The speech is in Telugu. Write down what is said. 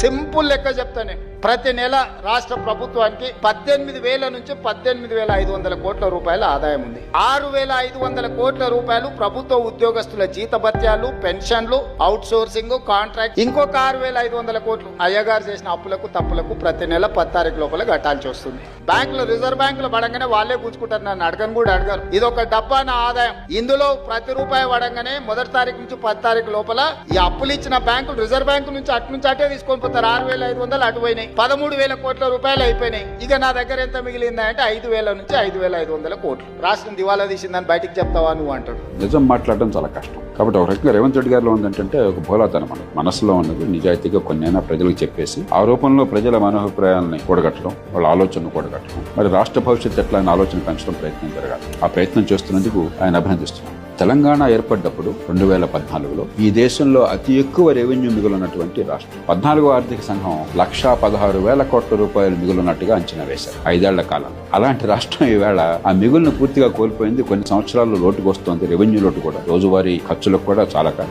సింపుల్ లెక్క చెప్తాను ప్రతి నెల రాష్ట్ర ప్రభుత్వానికి పద్దెనిమిది వేల నుంచి పద్దెనిమిది వేల ఐదు వందల కోట్ల రూపాయల ఆదాయం ఉంది. ఆరు వేల ఐదు వందల కోట్ల రూపాయలు ప్రభుత్వ ఉద్యోగస్తుల జీతభత్యాలు పెన్షన్లు అవుట్ సోర్సింగ్ కాంట్రాక్ట్ ఇంకొక ఆరు వేల ఐదు వందల కోట్లు అయ్యగారు చేసిన అప్పులకు తప్పులకు ప్రతి నెల పది తారీఖు లోపల కట్టాల్సి వస్తుంది బ్యాంకులు రిజర్వ్ బ్యాంకులు పడంగానే వాళ్ళే కూర్చుకుంటారు నన్ను. అడగను కూడా అడగరు ఇది ఒక డబ్బా నా ఆదాయం. ఇందులో ప్రతి రూపాయి పడంగానే మొదటి తారీఖు నుంచి పది తారీఖు లోపల ఈ అప్పులు ఇచ్చిన బ్యాంకులు రిజర్వ్ బ్యాంకు నుంచి అటు నుంచి అటే తీసుకొని పోతారు. ఆరు వేల ఐదు వందలు అటు పోయినాయి. పదమూడు వేల కోట్ల రూపాయలు అయిపోయినాయి. ఇక నా దగ్గర ఎంత మిగిలిందా అంటే ఐదు వేల నుంచి ఐదు వేల ఐదు వందల కోట్లు. రాష్ట్రం దివాలా తీసిందని బయటికి చెప్తావా నువ్వు అంటాడు. నిజం మాట్లాడడం చాలా కష్టం. కాబట్టి ఒక రకంగా రేవంత్ రెడ్డి గారిలో ఉందంటే ఒక బోలాతనం మనకు మనసులో ఉన్నది నిజాయితీగా కొన్నైనా ప్రజలకు చెప్పేసి ఆ రూపంలో ప్రజల మనోభిప్రాయాలని కూడగట్టడం వాళ్ళ ఆలోచనను కూడగట్టడం. మరి రాష్ట్ర భవిష్యత్తు ఎట్లా ఆలోచన పెంచడం ప్రయత్నం జరగాలి. ఆ ప్రయత్నం చేస్తున్నందుకు ఆయన అభినందిస్తున్నాం తెలంగాణ ఏర్పడ్డప్పుడు రెండు వేల పద్నాలుగులో ఈ దేశంలో అతి ఎక్కువ రెవెన్యూ మిగులున్నటువంటి రాష్ట్రం. పద్నాలుగో ఆర్థిక సంఘం లక్షా పదహారు వేల కోట్ల రూపాయలు మిగులున్నట్టుగా అంచనా వేశారు ఐదేళ్ళ కాలం. అలాంటి రాష్ట్రం ఈవేళ ఆ మిగులును పూర్తిగా కోల్పోయింది కొన్ని సంవత్సరాల్లో లోటుకు వస్తోంది రెవెన్యూ లోటు కూడా రోజువారీ ఖర్చులకు కూడా చాలా చాలక